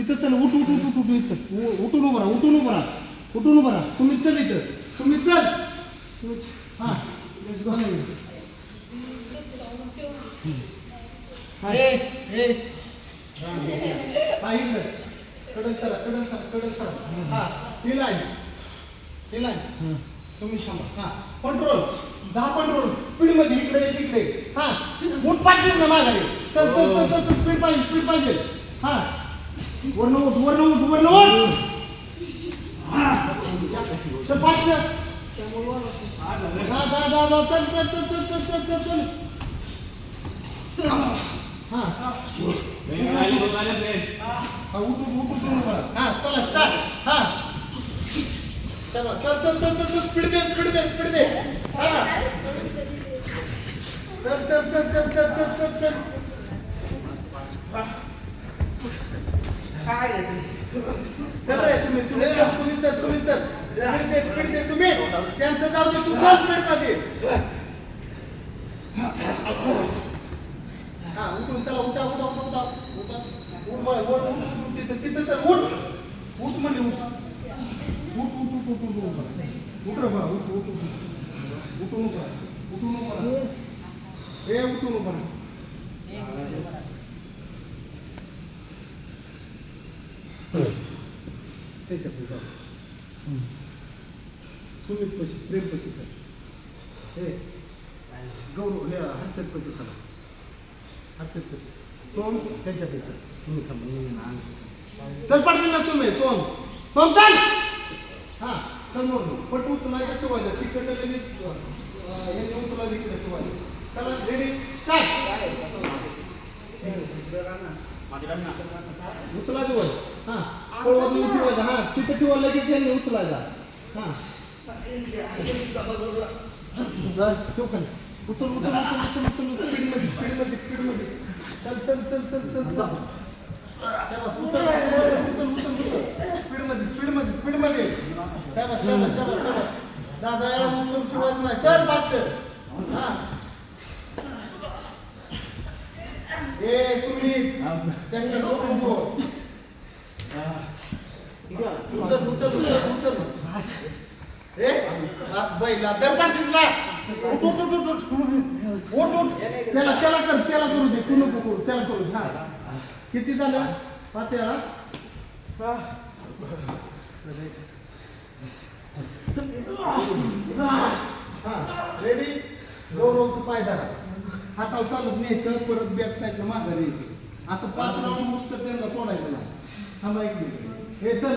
इथं चल उठ उठ उठ उठ उठ इथं उ- उठून उभं राहा उठून उभं राहा. उठून उभं राहा. तुम्ही चल इथं. तुम्ही चल. तुम्ही हां. दोन मिनिटं. हा. ए. ए हा इकडं कडन चला हा. ही लाईन ही. लाईन तुम्ही हा. कंट्रोल दहा कंट्रोल स्पीडमध्ये इकडे एक इकडे हा पाहिजे ना माघारी. चल स्पीड पाहिजे स्पीड पाहिजे. हा. वरनं उठ वरनं उठ वरनं उठ हा चल फास्ट हा जा जा जा चल चल चल चल चल चल चल चल हा उठ उठ उठ उठ हा चला स्टार्ट हा चला चल चल चल चल चल स्पीड दे स्पीड हा चल चल चल चल चल चल चल चल चल रे तुम्ही तुम्ही चल तुम्ही चल तुम्ही चल स्पीड दे तुम्ही त्यांचं जाऊ दे तू चल स्पीडमध्ये हा उठून चला उठा उठा उठा उठा उठा उठ बरं, उठ उठ उठ उठ तिथं तिथं चल उठ उठ म्हणजे उठ उठ उठ उठ उठ उठ उठ उठ रे बा उठ उठ उठ उठून उभा उठून उभा ए उठून उभा राहा. त्याच्या पुढे जाऊ. सुमित पशी प्रेम पशी चल. हे गौरव हे हर्षद पशी चला. हर्षद पशी सोम त्यांच्याकडे चल. तुम्ही थांबा मी येईन आणि- चल पडतील ना सोम सोम. सोम चल! हा चल मोर पट उचलायचं ठेवायचं तिकडनं लगेच हे उचला तिकडे ठेवायचं चला रेडी स्टार्ट उचला दिवस हा. पळवून उचलायचा हा तिथं किंवा लगेच त्यांनी उचलायचा हा ठेव खाली उचल उचल उचल उचल उचल पिढीमध्ये पिढीमध्ये पिढीमध्ये चल चल चल चल चल चल उचल उचल उचल उचल पिढीमध्ये पिढीमध्ये पिढीमध्ये शाबास शाबास शाबास शाबास दादा याला उचल किंवा नाही चल मास्टर हा ए तुम्ही चेष्टा करू नको बैला दर काढतीस ना उठ उठ उठ उठ उठ उठ त्याला त्याला कर त्याला करू दे तू नको करू त्याला करू हा किती झालं पाच वेळा हा रेडी तू पाय धरा हातावर चालत न्यायचं परत बॅक साईडला माघार यायचं असं पाच राऊंड होत तर त्यांना सोडायचं ना थांबा एक मिनिट. हे चल.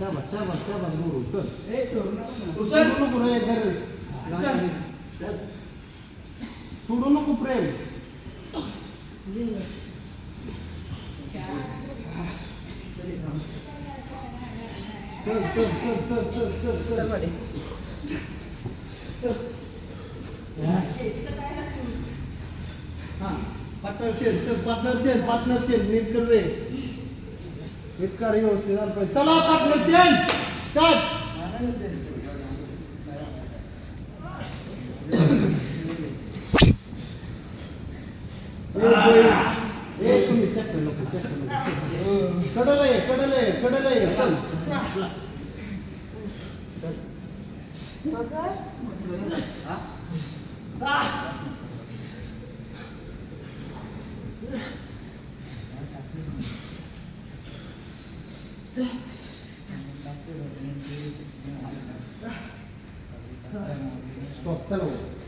शाबास शाबास शाबास गुरु चल सोडू नको रे घरी सोडू नको प्रेम चल चल चल चल चल चल चल हां पार्टनर चेन चल partner chain partner chain neat कर रे इतका रे होणार चला पाटलं चेंज स्टार्ट एक मिनिट चेक कर नको चेक कर नको. कडलं आहे कडलं आहे कडलं आहे. सांग मगर Stop, salvo.